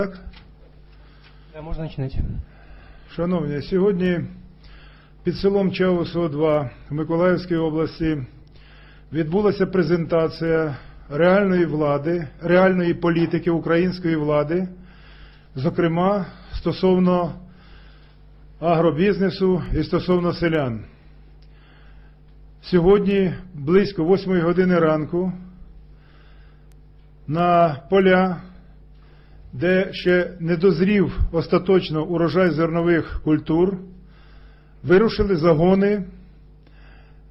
Так, Да, можно начинать. шановні, сьогодні під селом Чаусо 2 в Миколаївській області відбулася презентація реальної влади, реальної політики української влади, зокрема стосовно агробізнесу і стосовно селян. Сьогодні близько 8 години ранку на поля де ще не дозрів остаточно урожай зернових культур, вирушили загони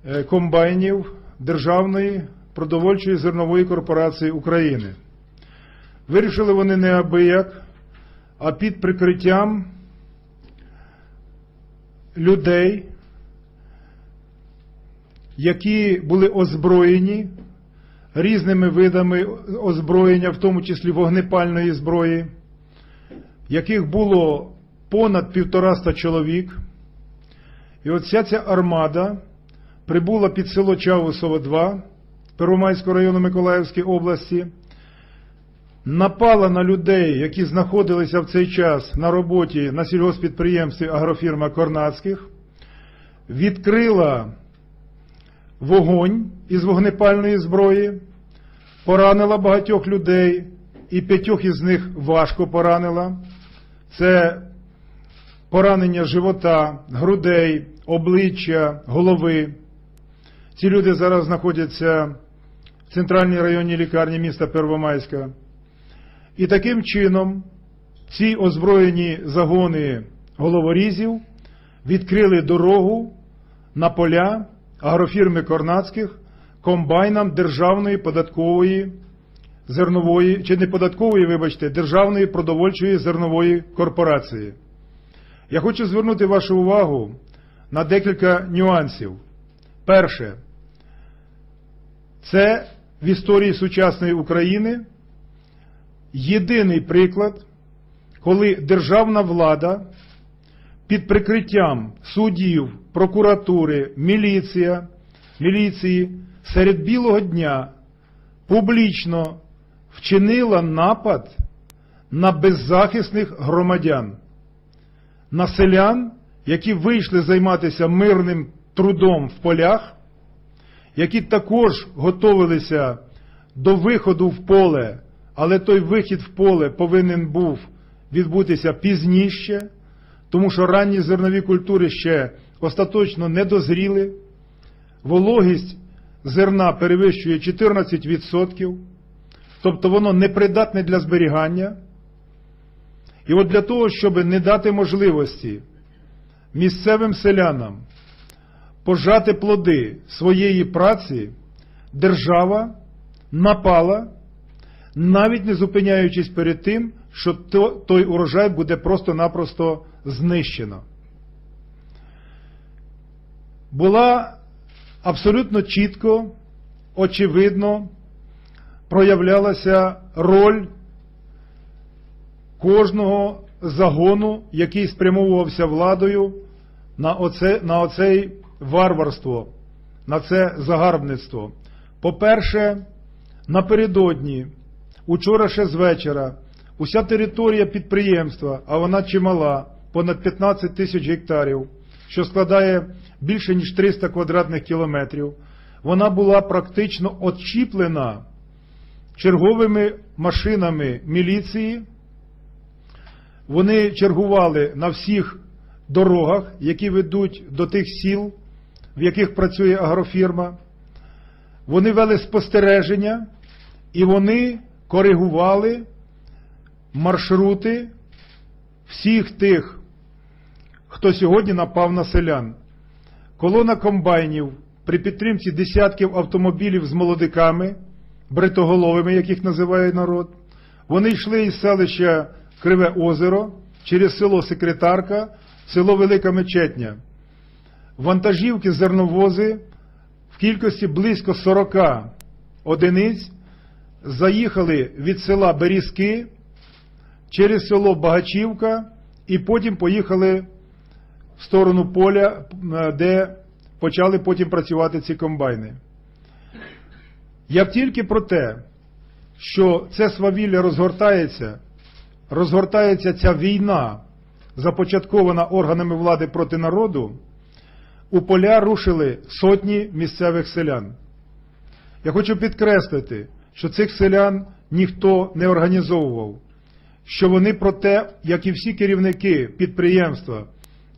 е, комбайнів Державної продовольчої зернової корпорації України. Вирішили вони неабияк, а під прикриттям людей, які були озброєні різними видами озброєння, в тому числі вогнепальної зброї, яких було понад півтораста чоловік. І от вся ця армада прибула під село Чаусово 2 Первомайського району Миколаївської області, напала на людей, які знаходилися в цей час на роботі на сільгоспідприємстві агрофірма Корнацьких, відкрила вогонь із вогнепальної зброї, поранила багатьох людей, і п'ятьох із них важко поранила. Це поранення живота, грудей, обличчя, голови. Ці люди зараз знаходяться в центральній районній лікарні міста Первомайська. І таким чином ці озброєні загони головорізів відкрили дорогу на поля агрофірми Корнацьких комбайнам Державної податкової зернової, чи не податкової, вибачте, Державної продовольчої зернової корпорації. Я хочу звернути вашу увагу на декілька нюансів. Перше, це в історії сучасної України єдиний приклад, коли державна влада під прикриттям суддів, прокуратури, міліція, міліції серед білого дня публічно вчинила напад на беззахисних громадян, на селян, які вийшли займатися мирним трудом в полях, які також готовилися до виходу в поле, але той вихід в поле повинен був відбутися пізніше, тому що ранні зернові культури ще остаточно не дозріли, вологість зерна перевищує 14%, тобто воно непридатне для зберігання. І от для того, щоб не дати можливості місцевим селянам пожати плоди своєї праці, держава напала, навіть не зупиняючись перед тим, що той урожай буде просто-напросто знищено. Була абсолютно чітко, очевидно, проявлялася роль кожного загону, який спрямовувався владою на оце, на оцей варварство, на це загарбництво. По-перше, напередодні, учора ще з вечора, уся територія підприємства, а вона чимала, понад 15 тисяч гектарів, що складає більше ніж 300 квадратних кілометрів, вона була практично очіплена черговими машинами міліції. Вони чергували на всіх дорогах, які ведуть до тих сіл, в яких працює агрофірма. Вони вели спостереження і вони коригували маршрути всіх тих, хто сьогодні напав на селян. Колона комбайнів при підтримці десятків автомобілів з молодиками, бритоголовими, яких називає народ, вони йшли із селища Криве Озеро через село Секретарка, село Велика Мечетня. Вантажівки зерновози в кількості близько 40 одиниць заїхали від села Берізки через село Багачівка і потім поїхали в сторону поля, де почали потім працювати ці комбайни. Як тільки про те, що це свавілля розгортається, розгортається ця війна, започаткована органами влади проти народу, у поля рушили сотні місцевих селян. Я хочу підкреслити, що цих селян ніхто не організовував, що вони про те, як і всі керівники підприємства,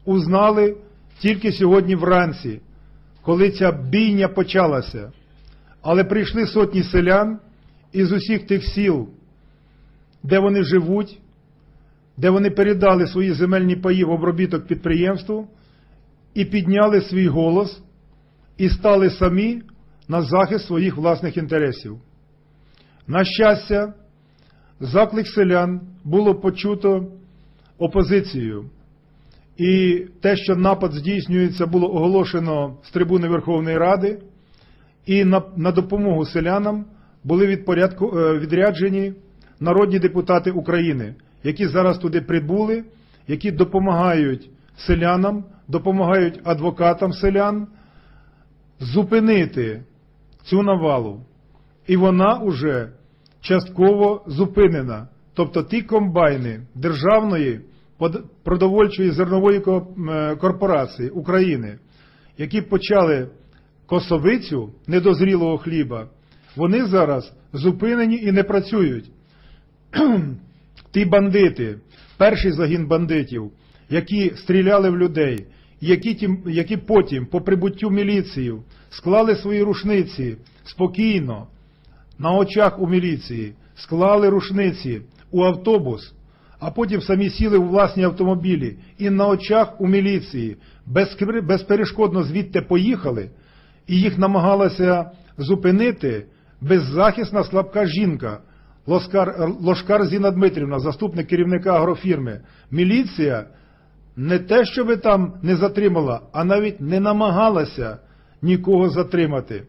узнали тільки сьогодні вранці, коли ця бійня почалася. Але прийшли сотні селян із усіх тих сіл, де вони живуть, де вони передали свої земельні паї в обробіток підприємству і підняли свій голос і стали самі на захист своїх власних інтересів. На щастя, заклик селян було почуто опозицією. І те, що напад здійснюється, було оголошено з трибуни Верховної Ради, і на, на допомогу селянам були відпорядку, е, відряджені народні депутати України, які зараз туди прибули, які допомагають селянам, допомагають адвокатам селян зупинити цю навалу. І вона уже частково зупинена. Тобто ті комбайни державної продовольчої зернової е, корпорації України, які почали косовицю недозрілого хліба, вони зараз зупинені і не працюють. Ті бандити, перший загін бандитів, які стріляли в людей, які, тім- які потім, по прибуттю міліції, склали свої рушниці спокійно, на очах у міліції, склали рушниці у автобус, а потім самі сіли у власні автомобілі і на очах у міліції безперешкодно звідти поїхали, і їх намагалася зупинити беззахисна слабка жінка, Лоскар, Лошкар Зіна Дмитрівна, заступник керівника агрофірми. Міліція не те, щоб там не затримала, а навіть не намагалася нікого затримати.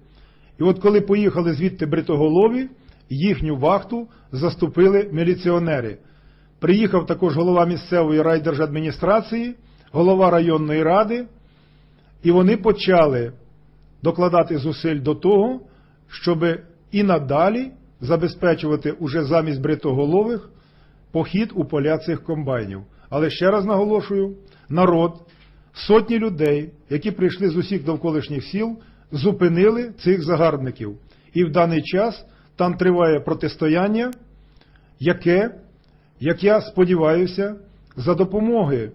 І от коли поїхали звідти бритоголові, їхню вахту заступили міліціонери. Приїхав також голова місцевої райдержадміністрації, голова районної ради, і вони почали докладати зусиль до того, щоб і надалі забезпечувати уже замість бритоголових похід у поля цих комбайнів. Але ще раз наголошую, народ, сотні людей, які прийшли з усіх довколишніх сіл, зупинили цих загарбників. І в даний час там триває протистояння, яке, як я сподіваюся, за допомоги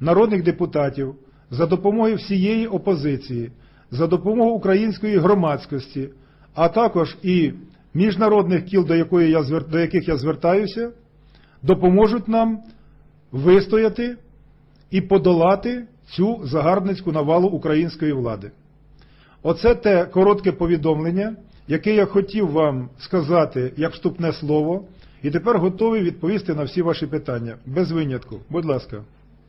народних депутатів, за допомоги всієї опозиції, за допомогою української громадськості, а також і міжнародних кіл, до, якої я, до яких я звертаюся, допоможуть нам вистояти і подолати цю загарбницьку навалу української влади. Оце те коротке повідомлення, яке я хотів вам сказати як вступне слово, і тепер готовий відповісти на всі ваші питання. Без винятку. Будь ласка.